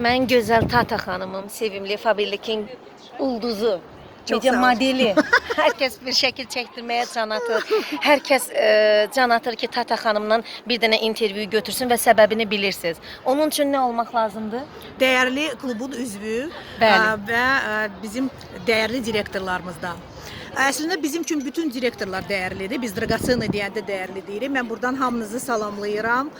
Mən gözəl Tata xanımım, sevimli Faberlikin ulduzu. Çox ol. modeli. Hər kəs bir şəkil çəkdirməyə can atır. Hər kəs e, can atır ki, Tata xanımla bir dənə intervyu götürsün və səbəbini bilirsiniz. Onun üçün nə olmaq lazımdır? Değerli klubun üzvü Bəli. e, ve e, bizim değerli direktorlarımızdan. Əslində bizim üçün bütün direktorlar dəyərlidir. Biz Dragosena deyəndə dəyərli deyirik. Mən buradan hamınızı salamlayıram.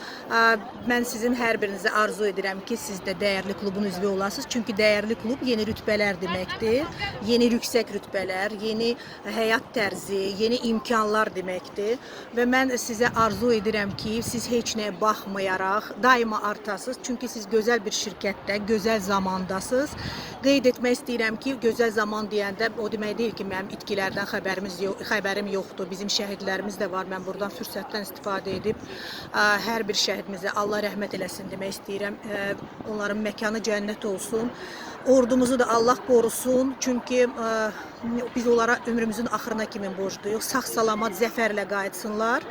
Mən sizin hər birinizə arzu edirəm ki, siz də dəyərli klubun üzvü olasınız. Çünki dəyərli klub yeni rütbələr deməkdir. Yeni yüksək rütbələr, yeni həyat tərzi, yeni imkanlar deməkdir. Və mən sizə arzu edirəm ki, siz heç nəyə baxmayaraq daima artasınız. Çünki siz gözəl bir şirkətdə, gözəl zamandasınız. Qeyd etmək istəyirəm ki, gözəl zaman deyəndə o demək deyil ki, mənim itkilərdən xəbərimiz yox, xəbərim yoxdur. Bizim şəhidlərimiz də var. Mən buradan fürsətdən istifadə edib ə, hər bir şəhidimizə Allah rəhmət eləsin demək istəyirəm. Ə, Onların məkanı cənnət olsun. Ordumuzu da Allah qorusun. Çünki ə, biz onlara ömrümüzün axırına kimi borcluyuq. Sağ-salamat zəfərlə qayıtsınlar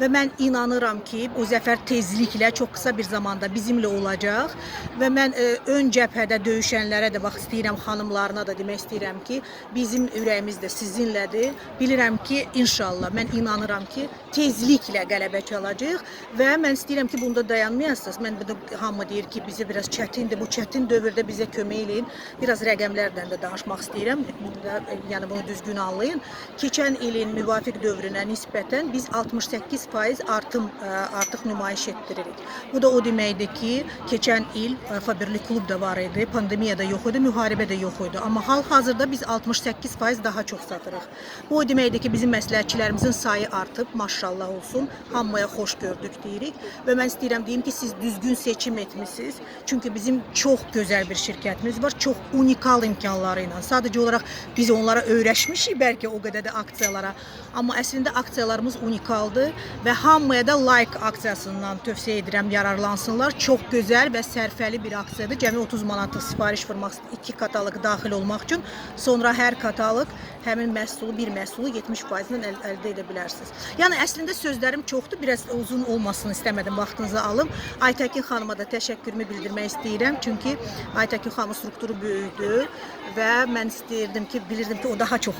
və mən inanıram ki, o zəfər tezliklə çox qısa bir zamanda bizimlə olacaq və mən ə, ön cəbhədə döyüşənlərə də bax istəyirəm xanımlarına da demək istəyirəm ki, bizim ürəyimiz də sizinlədir. Bilirəm ki, inşallah mən inanıram ki, tezliklə qələbə çalacağıq və mən istəyirəm ki, bunda dayanmayasınız. Mən bunu hamı deyir ki, bizə biraz çətindir. Bu çətin dövrdə bizə kömək eləyin. Biraz rəqəmlərdən də danışmaq istəyirəm. Və, e, Yəni bunu düzgün anlayın. Keçən ilin müvafiq dövrünə nisbətən biz 68% artım ə, artıq nümayiş etdiririk. Bu da o deməkdir ki, keçən il ə, Faberli klub da var idi, pandemiya da yox idi, müharibə də yox idi. Amma hal-hazırda biz 68% daha çox satırıq. Bu o deməkdir ki, bizim məsləhətçilərimizin sayı artıb, maşallah olsun. Hamıya xoş gördük deyirik və mən istəyirəm deyim ki, siz düzgün seçim etmisiniz. Çünki bizim çox gözəl bir şirkətimiz var, çox unikal imkanları ilə. Sadəcə olaraq biz onlara öyrəşmişik bəlkə o qədər də aksiyalara. Amma əslində aksiyalarımız unikaldır və hamıya da like aksiyasından tövsiyə edirəm yararlansınlar. Çox gözəl və sərfəli bir aksiyadır. Cəmi 30 manatlıq sifariş vurmaq, iki katalog daxil olmaq üçün sonra hər katalog həmin məhsulu, bir məhsulu 70% ilə əl- əldə edə bilərsiniz. Yəni əslində sözlərim çoxdur, biraz uzun olmasını istəmədim, vaxtınızı alım. Aytəkin xanıma da təşəkkürümü bildirmək istəyirəm. Çünki Aytəkin xanımın strukturu böyükdür və mən istəyirdim ki, bilirdim ki, o daha çox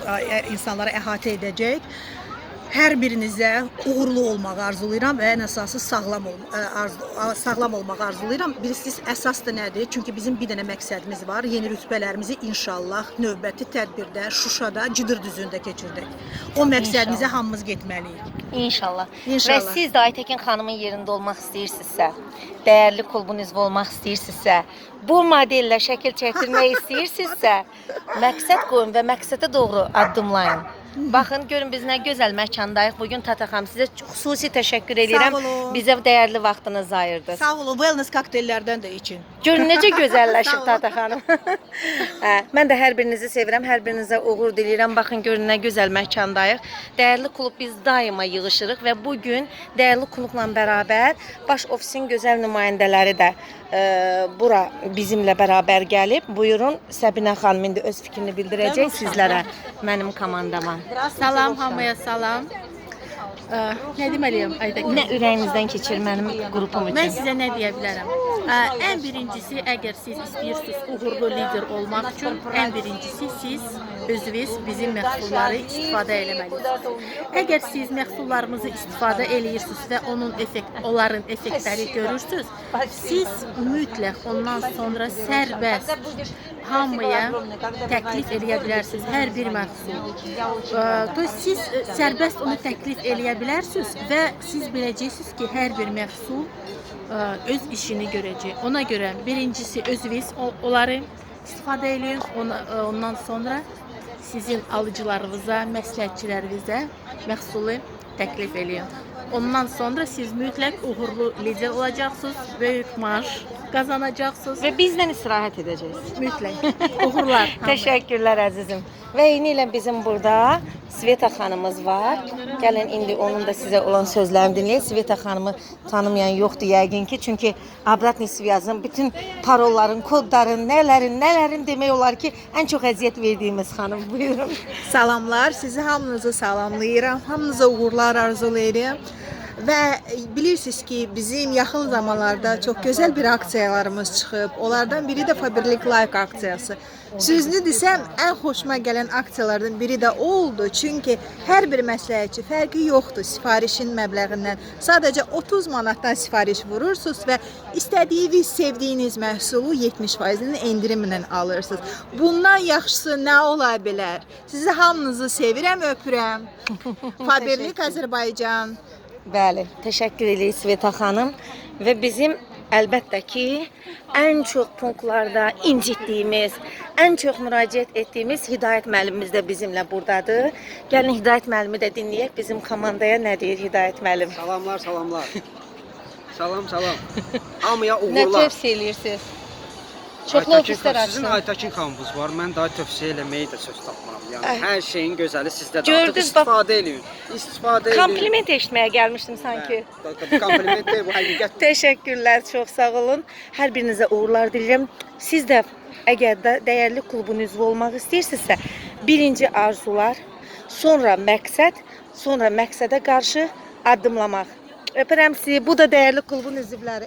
insanlara əhatə edəcək. Hər birinizə uğurlu olmaq arzulayıram və ən əsası sağlam ol, ə, arzu, ə, sağlam olmaq arzulayıram. Bilirsiniz, əsas da nədir? Çünki bizim bir dənə məqsədimiz var. Yeni rütbələrimizi inşallah növbəti tədbirdə Şuşada, Cıdır düzündə keçirdək. O məqsədimizə hamımız getməliyik. İnşallah. İnşallah. Və siz də Aytəkin xanımın yerində olmaq istəyirsinizsə, dəyərli klubun üzvü olmaq istəyirsinizsə, bu modellə şəkil çəkdirmək istəyirsinizsə, məqsəd qoyun və məqsədə doğru addımlayın. Baxın, görün biz nə gözəl məkandayıq. Bu gün Tata xanım sizə xüsusi təşəkkür edirəm. Bizə dəyərli vaxtınızı ayırdınız. Sağ olun, wellness kokteyllərdən də için. Görün necə gözəlləşib. Tata xanım. hə, mən də hər birinizi sevirəm, hər birinizə uğur diləyirəm. Baxın görün nə gözəl məkandayıq. Dəyərli klub biz daima yığışırıq və bu gün dəyərli klubla bərabər baş ofisin gözəl nümayəndələri də e, bura bizimlə bərabər gəlib. Buyurun Səbinə xanım indi öz fikrini bildirəcək sizlərə, mənim komandama. Salam hamıya salam. Ə, nə deməliyəm Aytəkin? Nə ürəyinizdən keçir mənim qrupum Mən üçün? sizə nə deyə bilərəm? Ən birincisi, əgər siz istəyirsiniz uğurlu lider olmaq üçün, ən birincisi siz özünüz bizim məhsulları istifadə eləməlisiniz. Əgər siz məhsullarımızı istifadə eləyirsiniz və onun effekt, onların effektləri görürsüz, siz mütləq ondan sonra sərbəst hamıya təklif eləyə bilərsiniz hər bir məhsul. Ə, To есть siz ə, sərbəst onu təklif eləyə bilərsiniz və siz biləcəksiniz ki, hər bir məhsul ə, öz işini görəcək. Ona görə birincisi özünüz o- onları istifadə eləyin. Ona, ə, ondan sonra sizin alıcılarınıza, məsləhətçilərinizə məhsulu təklif eləyin. Ondan sonra siz mütləq uğurlu lider olacaqsınız, böyük marş qazanacaqsınız. Və bizlə istirahət edəcəksiniz. Mütləq uğurlar. əzizim. Və eyni ilə bizim burada Sveta xanımız var. Gəlin indi onun da sizə olan sözlərini dinləyək. Sveta xanımı tanımayan yoxdur yəqin ki, çünki Abrat Nisviyazın bütün parolların, kodların, nələrin, nələrin demək olar ki, ən çox əziyyət verdiyimiz xanım. Buyurun. Salamlar, sizi hamınızı salamlayıram. Hamınıza uğurlar arzulayıram. Və bilirsiniz ki, bizim yaxın zamanlarda çox gözəl bir aksiyalarımız çıxıb. Onlardan biri də Faberlic Like aksiyası. Sözünü desəm, ən xoşuma gələn aksiyalardan biri də o oldu. Çünki hər bir məsləhətçi fərqi yoxdur sifarişin məbləğindən. Sadəcə 30 manatdan sifariş vurursunuz və istədiyiniz, sevdiyiniz məhsulu 70%-nin endirimlə alırsınız. Bundan yaxşısı nə ola bilər? Sizi hamınızı sevirəm, öpürəm. Faberlic Azərbaycan. Bəli, təşəkkür edirik Sveta xanım və bizim əlbəttə ki, ən çox punktlarda incitdiyimiz, ən çox müraciət etdiyimiz Hidayət müəllimimiz də bizimlə burdadır. Gəlin Hidayət müəllimi də dinləyək. Bizim komandaya nə deyir Hidayət müəllim? Salamlar, salamlar. Salam, salam. Hamıya Nə uğurlar. tövsiyə edirsiniz? Çoxlu ofislər Sizin. Aytakin xanımınız var. Mən daha tövsiyə eləməyi də söz tapmıram. Yəni Ay. hər şeyin gözəli sizdə. Gördünüz, bax- istifadə eləyin. İstifadə eləyin. Kompliment eşitməyə gəlmişdim sanki. Bu kompliment deyil, bu həqiqət. Təşəkkürlər, çox sağ olun. Hər birinizə uğurlar diləyirəm. Siz də əgər də dəyərli klubun üzvü olmaq istəyirsinizsə, birinci arzular, sonra məqsəd, sonra məqsədə qarşı addımlamaq. Öpürəm sizi. Bu da dəyərli klubun üzvləri.